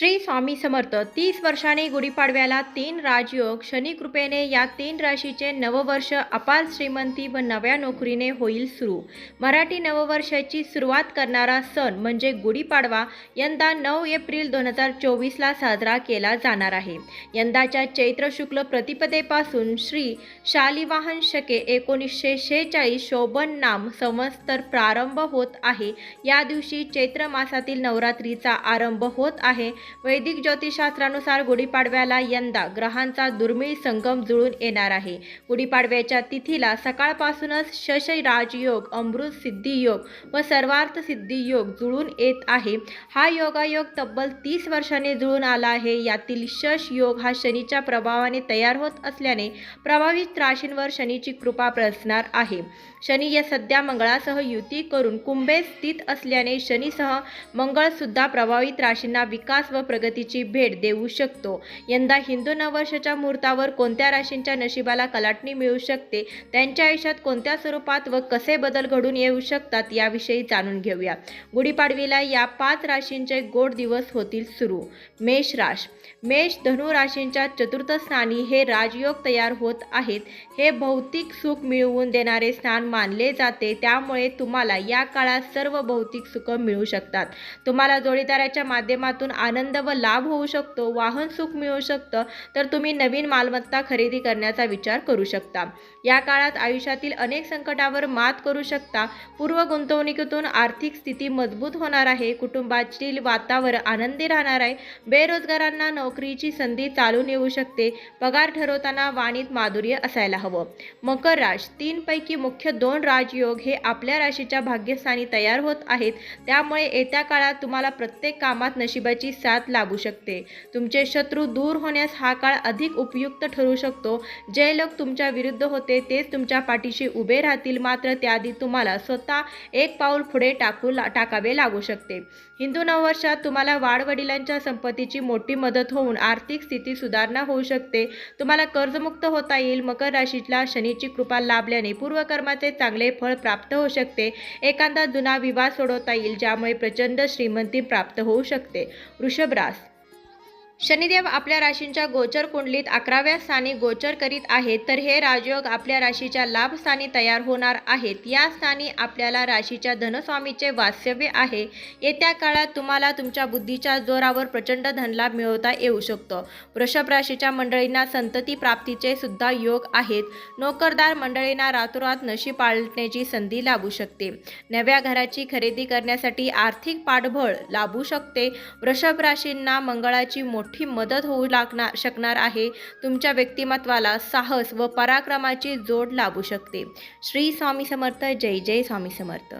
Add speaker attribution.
Speaker 1: श्री स्वामी समर्थ तीस वर्षांनी गुढीपाडव्याला तीन राजयोग शनी कृपेने या तीन राशीचे नववर्ष अपार श्रीमंती व नव्या नोकरीने होईल सुरू. मराठी नववर्षाची सुरुवात करणारा सण म्हणजे गुढीपाडवा यंदा नऊ एप्रिल दोन हजार चोवीसला साजरा केला जाणार आहे. यंदाच्या चैत्र शुक्ल प्रतिपदेपासून श्री शालिवाहन शके एकोणीसशे शेहेचाळीस शोभन नाम संवत्सर प्रारंभ होत आहे. या दिवशी चैत्र मासातील नवरात्रीचा आरंभ होत आहे. वैदिक ज्योतिषशास्त्रानुसार गुढीपाडव्याला यंदा ग्रहांचा दुर्मिळ संगम जुळून येणार आहे. गुढीपाडव्याच्या तिथीला सकाळपासूनच शश राजयोग अमृत सिद्धी योग व सर्वार्थ सिद्धी योग जुळून येत आहे. हा योगायोग तब्बल तीस वर्षाने जुळून आला आहे. यातील शश योग हा शनीच्या प्रभावाने तयार होत असल्याने प्रभावित राशींवर शनीची कृपा प्रसणार आहे. शनी या सध्या मंगळासह युती करून कुंभे स्थित असल्याने शनीसह मंगळ सुद्धा प्रभावित राशींना विकास व प्रगतीची भेट देऊ शकतो. यंदा हिंदू नववर्षाच्या मुहूर्तावर कोणत्या राशींच्या नशिबाला कलाटणी मिळू शकते? त्यांच्या आयुष्यात कोणत्या स्वरूपात व कसे बदल घडून येऊ शकतात याविषयी जाणून घेऊया. गुढीपाडवीला या पाच राशींचे गोड दिवस होतील सुरू. मेष राश. मेष धनु राशींच्या चतुर्थ स्थानी हे राजयोग तयार होत आहेत. हे भौतिक सुख मिळवून देणारे स्थान मानले जाते. त्यामुळे तुम्हाला या काळात सर्व भौतिक सुख मिळू शकतात. तुम्हाला जोडीदाराच्या माध्यमातून आनंद आनंद व लाभ होऊ शकतो वाहन सुख मिळू शकतं तर तुम्ही नवीन मालमत्ता खरेदी करण्याचा विचार करू शकता. या काळात आयुष्यातील अनेक संकटावर मात करू शकता. पूर्व गुंतवणुकीतून आर्थिक स्थिती मजबूत होणार आहे कुटुंबातील वातावरण आनंदी राहणार आहे बेरोजगारांना नोकरीची संधी चालून येऊ शकते पगार ठरवताना वाणीत माधुर्य असायला हवं. मकर राश तीनपैकी मुख्य दोन राजयोग हे आपल्या राशीच्या भाग्यस्थानी तयार होत आहेत. त्यामुळे येत्या काळात तुम्हाला प्रत्येक कामात नशिबाची साथ लाभू शकते. तुमचे शत्रू दूर होण्यास हा काळ अधिक उपयुक्त ठरू शकतो. जे लोक तुमच्या विरुद्ध होते तेच तुमच्या पाठीशी उभे राहतील. मात्र त्याआधी तुम्हाला स्वतः एक पाऊल पुढे टाकू ला टाकावे लागू शकते. हिंदू नववर्षात तुम्हाला वाडवडिलांच्या संपत्तीची मोठी मदत होऊन आर्थिक स्थिती सुधारणा होऊ शकते. तुम्हाला कर्जमुक्त होता येईल. मकर राशीला शनीची कृपा लाभल्याने पूर्वकर्माचे चांगले फळ प्राप्त होऊ शकते. एखादा जुना विवाद सोडवता येईल ज्यामुळे प्रचंड श्रीमंती प्राप्त होऊ शकते. वृष वृषभ रास शनिदेव आपल्या राशींच्या गोचर कुंडलीत अकराव्या स्थानी गोचर करीत आहेत तर हे राजयोग आपल्या राशीच्या लाभस्थानी तयार होणार आहेत. या स्थानी आपल्याला राशीच्या धनस्वामीचे वास्तव्य आहे. येत्या काळात तुम्हाला तुमच्या बुद्धीच्या जोरावर प्रचंड धनलाभ मिळवता येऊ शकतो. वृषभ राशीच्या मंडळींना संतती प्राप्तीचे सुद्धा योग आहेत. नोकरदार मंडळींना रातोरात नशी पाळण्याची संधी लाभू शकते. नव्या घराची खरेदी करण्यासाठी आर्थिक पाठबळ लाभू शकते. वृषभ राशींना मंगळाची मोठी मदत होऊ लागणार शकणार आहे. तुमच्या व्यक्तिमत्वाला साहस व पराक्रमाची जोड लाभू शकते. श्री स्वामी समर्थ. जय जय स्वामी समर्थ.